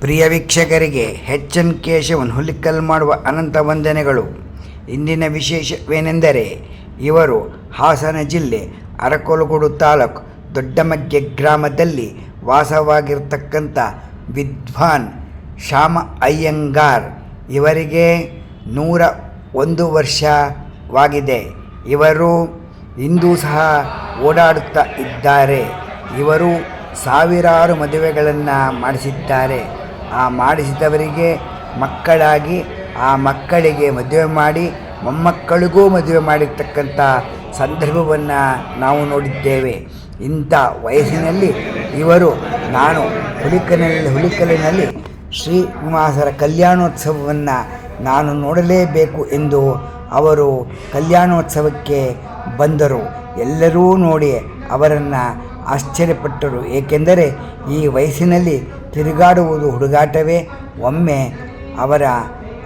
ಪ್ರಿಯ ವೀಕ್ಷಕರಿಗೆ H N Keshavan Hulikal ಮಾಡುವ ಅನಂತ ವಂದನೆಗಳು. ಇಂದಿನ ವಿಶೇಷವೇನೆಂದರೆ ಇವರು ಹಾಸನ ಜಿಲ್ಲೆ ಅರಕಲಗೂಡು ತಾಲೂಕು ದೊಡ್ಡಮಗ್ಗೆ ಗ್ರಾಮದಲ್ಲಿ ವಾಸವಾಗಿರ್ತಕ್ಕಂಥ ವಿದ್ವಾನ್ ಶ್ಯಾಮ ಅಯ್ಯಂಗಾರ್. ಇವರಿಗೆ ನೂರ ಒಂದು ವರ್ಷವಾಗಿದೆ. ಇವರು ಇಂದು ಸಹ ಓಡಾಡುತ್ತಾ ಇದ್ದಾರೆ. ಇವರು ಸಾವಿರಾರು ಮದುವೆಗಳನ್ನು ಮಾಡಿಸಿದ್ದಾರೆ. ಆ ಮಾಡಿಸಿದವರಿಗೆ ಮಕ್ಕಳಾಗಿ, ಆ ಮಕ್ಕಳಿಗೆ ಮದುವೆ ಮಾಡಿ, ಮೊಮ್ಮಕ್ಕಳಿಗೂ ಮದುವೆ ಮಾಡಿರ್ತಕ್ಕಂಥ ಸಂದರ್ಭವನ್ನು ನಾವು ನೋಡಿದ್ದೇವೆ. ಇಂಥ ವಯಸ್ಸಿನಲ್ಲಿ ಇವರು, ನಾನು ಹುಲಿಕನಲ್ಲಿ ಹುಲಿಕಲಿನಲ್ಲಿ ಶ್ರೀನಿವಾಸರ ಕಲ್ಯಾಣೋತ್ಸವವನ್ನು ನಾನು ನೋಡಲೇಬೇಕು ಎಂದು ಅವರು ಕಲ್ಯಾಣೋತ್ಸವಕ್ಕೆ ಬಂದರು. ಎಲ್ಲರೂ ನೋಡಿ ಅವರನ್ನು ಆಶ್ಚರ್ಯಪಟ್ಟರು. ಏಕೆಂದರೆ ಈ ವಯಸ್ಸಿನಲ್ಲಿ ತಿರುಗಾಡುವುದು ಹುಡುಗಾಟವೇ? ಒಮ್ಮೆ ಅವರ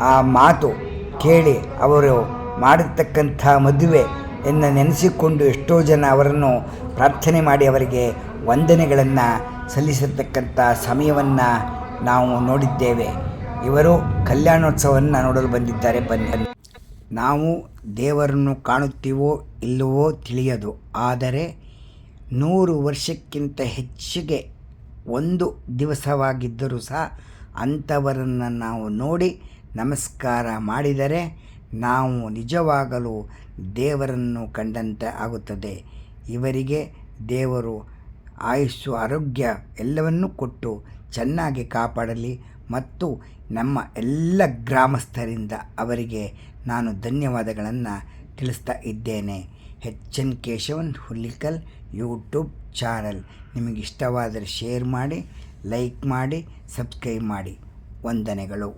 ಆ ಮಾತು ಕೇಳಿ ಅವರು ಮಾಡಿರ್ತಕ್ಕಂಥ ಮದುವೆ ಎನ್ನು ನೆನೆಸಿಕೊಂಡು ಎಷ್ಟೋ ಜನ ಅವರನ್ನು ಪ್ರಾರ್ಥನೆ ಮಾಡಿ ಅವರಿಗೆ ವಂದನೆಗಳನ್ನು ಸಲ್ಲಿಸತಕ್ಕಂಥ ಸಮಯವನ್ನು ನಾವು ನೋಡಿದ್ದೇವೆ. ಇವರು ಕಲ್ಯಾಣೋತ್ಸವವನ್ನು ನೋಡಲು ಬಂದಿದ್ದಾರೆ ಬನ್ನಿ. ನಾವು ದೇವರನ್ನು ಕಾಣುತ್ತೀವೋ ಇಲ್ಲವೋ ತಿಳಿಯದು. ಆದರೆ ನೂರು ವರ್ಷಕ್ಕಿಂತ ಹೆಚ್ಚಿಗೆ ಒಂದು ದಿವಸವಾಗಿದ್ದರೂ ಸಹ ಅಂಥವರನ್ನು ನಾವು ನೋಡಿ ನಮಸ್ಕಾರ ಮಾಡಿದರೆ ನಾವು ನಿಜವಾಗಲೂ ದೇವರನ್ನು ಕಂಡಂತೆ ಆಗುತ್ತದೆ. ಇವರಿಗೆ ದೇವರು ಆಯುಸ್ಸು, ಆರೋಗ್ಯ ಎಲ್ಲವನ್ನೂ ಕೊಟ್ಟು ಚೆನ್ನಾಗಿ ಕಾಪಾಡಲಿ ಮತ್ತು ನಮ್ಮ ಎಲ್ಲ ಗ್ರಾಮಸ್ಥರಿಂದ ಅವರಿಗೆ ನಾನು ಧನ್ಯವಾದಗಳನ್ನು ತಿಳಿಸ್ತಾ ಇದ್ದೇನೆ. H N Keshavan, Hulikal YouTube channel. ನಿಮಗೆ ಇಷ್ಟವಾದರೆ ಶೇರ್ ಮಾಡಿ, ಲೈಕ್ ಮಾಡಿ, ಸಬ್ಸ್ಕ್ರೈಬ್ ಮಾಡಿ. ವಂದನೆಗಳು.